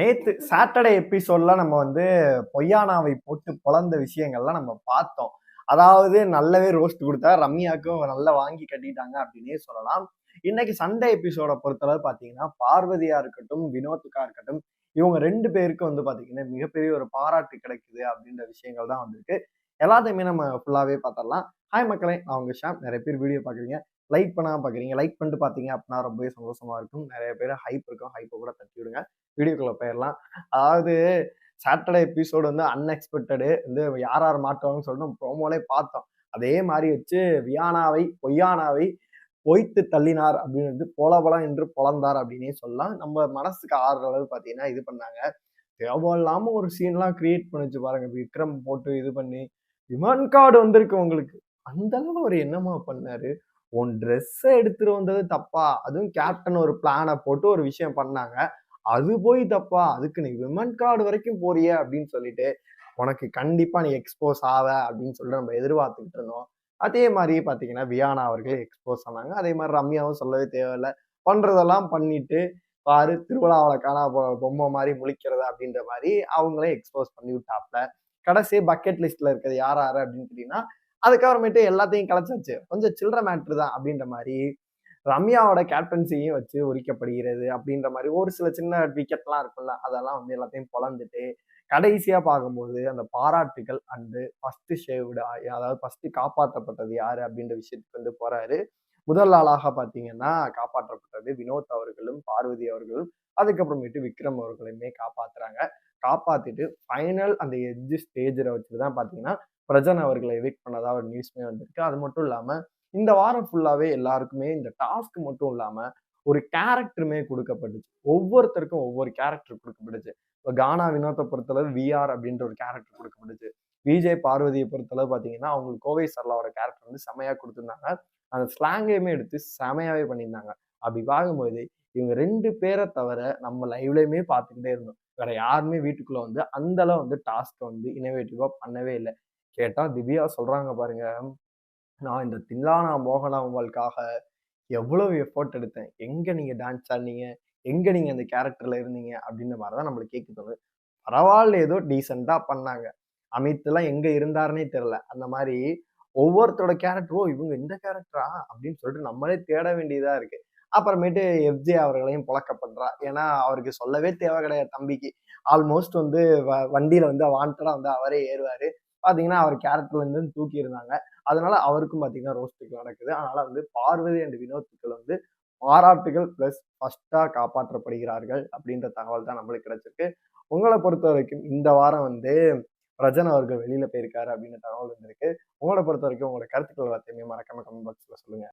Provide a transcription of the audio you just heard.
நேத்து சாட்டர்டே எபிசோட்ல நம்ம வந்து பொய்யானாவை போட்டு பொழந்த விஷயங்கள்லாம் நம்ம பார்த்தோம். அதாவது நல்லாவே ரோஸ்ட் கொடுத்தா ரம்யாவுக்கும் நல்லா வாங்கி கட்டிட்டாங்க அப்படின்னே சொல்லலாம். இன்னைக்கு சண்டே எபிசோட பொறுத்தளவு பார்த்தீங்கன்னா பார்வதியா இருக்கட்டும் வினோத்துக்கா இருக்கட்டும் இவங்க ரெண்டு பேருக்கும் வந்து பார்த்தீங்கன்னா மிகப்பெரிய ஒரு பாராட்டு கிடைக்குது அப்படின்ற விஷயங்கள் தான் வந்திருக்கு. எல்லாத்தையுமே நம்ம ஃபுல்லாகவே பார்த்துடலாம். ஹாய் மக்களே அவங்க ஷாம். நிறைய பேர் வீடியோ பார்க்குறீங்க. லைக் பண்ணாமல் பார்க்குறீங்க லைக் பண்ணிட்டு பார்த்தீங்க அப்படின்னா ரொம்பவே சந்தோஷமாக இருக்கும். நிறைய பேர் ஹைப் இருக்கும். ஹைப்பை கூட தட்டி விடுங்க. வீடியோக்குள்ள போயிடலாம் அதாவது சாட்டர்டே எபிசோடு வந்து அன்எக்ஸ்பெக்டடு வந்து யார் யார் மாட்டுவாங்கன்னு சொல்லிட்டு ப்ரோமோலே பார்த்தோம். அதே மாதிரி வச்சு வியானாவை பொய்யானாவை பொய்த்து தள்ளினார் அப்படின்னு வந்து போலபலம் என்று பொழந்தார் அப்படின்னே சொல்லலாம். நம்ம மனசுக்கு ஆறுற அளவு பார்த்தீங்கன்னா இது பண்ணாங்க. தேவையில்லாம ஒரு சீன்லாம் கிரியேட் பண்ணிச்சு பாருங்க. விக்ரம் போட்டு இது பண்ணி. விமான் கார்டு வந்திருக்கு உங்களுக்கு. அந்த அளவு அவர் என்னமா பண்ணாரு? உன் ட்ரெஸ்ஸை எடுத்துட்டு வந்தது தப்பா? அதுவும் கேப்டன் ஒரு பிளானை போட்டு ஒரு விஷயம் பண்ணாங்க. அது போய் தப்பா? அதுக்கு நீ விமன் கார்டு வரைக்கும் போறிய அப்படின்னு சொல்லிட்டு உனக்கு கண்டிப்பா நீ எக்ஸ்போஸ் ஆவ அப்படின்னு சொல்லிட்டு நம்ம எதிர்பார்த்துக்கிட்டு இருந்தோம். அதே மாதிரி பாத்தீங்கன்னா வியானா அவர்கள் எக்ஸ்போஸ் ஆனாங்க. அதே மாதிரி ரம்யாவும் சொல்லவே தேவையில்லை. பண்றதெல்லாம் பண்ணிட்டு பாரு திருவிழாவில் காணா பொம்மை மாதிரி முழிக்கிறது அப்படின்ற மாதிரி அவங்களே எக்ஸ்போஸ் பண்ணி விட்டாப்ல. கடைசி பக்கெட் லிஸ்ட்ல இருக்கிறது யார் யாரு அப்படின்னு கேட்டீங்கன்னா அதுக்கப்புறமேட்டு எல்லாத்தையும் கலைச்சாச்சு. கொஞ்சம் சில்லற மேட்ரு தான் அப்படின்ற மாதிரி ரம்யாவோட கேப்டன்சியும் வச்சு உரிக்கப்படுகிறது அப்படின்ற மாதிரி ஒரு சில சின்ன விக்கெட்லாம் இருக்கும்ல அதெல்லாம் வந்து எல்லாத்தையும் பொழந்துட்டு கடைசியாக பார்க்கும்போது அந்த பாராட்டுகள் அண்டு ஃபஸ்ட்டு ஷேவ்டு அதாவது ஃபஸ்ட்டு காப்பாற்றப்பட்டது யார் அப்படின்ற விஷயத்துக்கு வந்து போகிறாரு முதல் ஆளாக பார்த்தீங்கன்னா காப்பாற்றப்பட்டது வினோத் அவர்களும் பார்வதி அவர்களும். அதுக்கப்புறமேட்டு விக்ரம் அவர்களையுமே காப்பாத்துறாங்க. காப்பாத்திட்டு ஃபைனல் அந்த எஜ்ஜு ஸ்டேஜில் வச்சுட்டு தான் பார்த்தீங்கன்னா பிரஜன் அவர்களை எவிக்ட் பண்ணதாக ஒரு நியூஸ்மே வந்திருக்கு. அது மட்டும் இல்லாமல் இந்த வாரம் ஃபுல்லாகவே எல்லாருக்குமே இந்த டாஸ்க் மட்டும் இல்லாமல் ஒரு கேரக்டருமே கொடுக்கப்பட்டுச்சு. ஒவ்வொருத்தருக்கும் ஒவ்வொரு கேரக்டர் கொடுக்கப்பட்டுச்சு. இப்போ கானா வினோத்தை பொறுத்தளவு விஆர் அப்படின்ற ஒரு கேரக்டர் கொடுக்கப்பட்டுச்சு. விஜய் பார்வதியை பொறுத்தளவு பார்த்தீங்கன்னா அவங்களுக்கு கோவை சரலாவோட கேரக்டர் வந்து செமையாக கொடுத்துருந்தாங்க. அந்த ஸ்லாங்கையுமே எடுத்து செமையாகவே பண்ணியிருந்தாங்க. அப்படி பார்க்கும்போது இவங்க ரெண்டு பேரை தவிர நம்ம லைவ்லையுமே பார்த்துக்கிட்டே இருந்தோம். வேற யாருமே வீட்டுக்குள்ள வந்து அந்த அளவு வந்து டாஸ்க்கை வந்து இனோவேட்டிவா பண்ணவே இல்லை. கேட்டா திவ்யா சொல்றாங்க பாருங்க நான் இந்த தில்லானா மோகனாம்பாளுக்காக எவ்வளவு எஃபோர்ட் எடுத்தேன். எங்க நீங்க டான்ஸ் ஆடினீங்க? எங்க நீங்க அந்த கேரக்டர்ல இருந்தீங்க? அப்படின்ற மாதிரி தான் நம்மளுக்கு கேட்க தோணுது. பரவாயில்ல ஏதோ டீசெண்டா பண்ணாங்க. அமித் எல்லாம் எங்க இருந்தாருன்னே தெரில அந்த மாதிரி ஒவ்வொருத்தரோட கேரக்டரும் இவங்க இந்த கேரக்டரா அப்படின்னு சொல்லிட்டு நம்மளே தேட வேண்டியதா இருக்கு. அப்புறமேட்டு எஃப்ஜே அவர்களையும் புழக்கப்படுறா ஏன்னா அவருக்கு சொல்லவே தேவை கிடையாது தம்பிக்கு. ஆல்மோஸ்ட் வந்து வண்டியில வந்து வாண்டடா வந்து அவரே ஏறுவாரு. பாத்தீங்கன்னா அவர் கேரக்டர்ல இருந்து தூக்கி இருந்தாங்க. அதனால அவருக்கும் பாத்தீங்கன்னா ரோஸ்டிக்கல் நடக்குது. அதனால வந்து பார்வதி அண்ட் வினோத்துக்கள் வந்து பாராட்டுகள் பிளஸ் ஃபர்ஸ்டா காப்பாற்றப்படுகிறார்கள் அப்படின்ற தகவல் தான் நம்மளுக்கு கிடைச்சிருக்கு. உங்களை பொறுத்த வரைக்கும் இந்த வாரம் வந்து ரஜன் அவர்கள் வெளியில போயிருக்காரு அப்படின்ற தகவல் வந்திருக்கு. உங்களை பொறுத்த வரைக்கும் உங்களோட கருத்துக்கள் எல்லாத்தையுமே மறக்காம கமெண்ட் பாக்ஸ்ல சொல்லுங்க.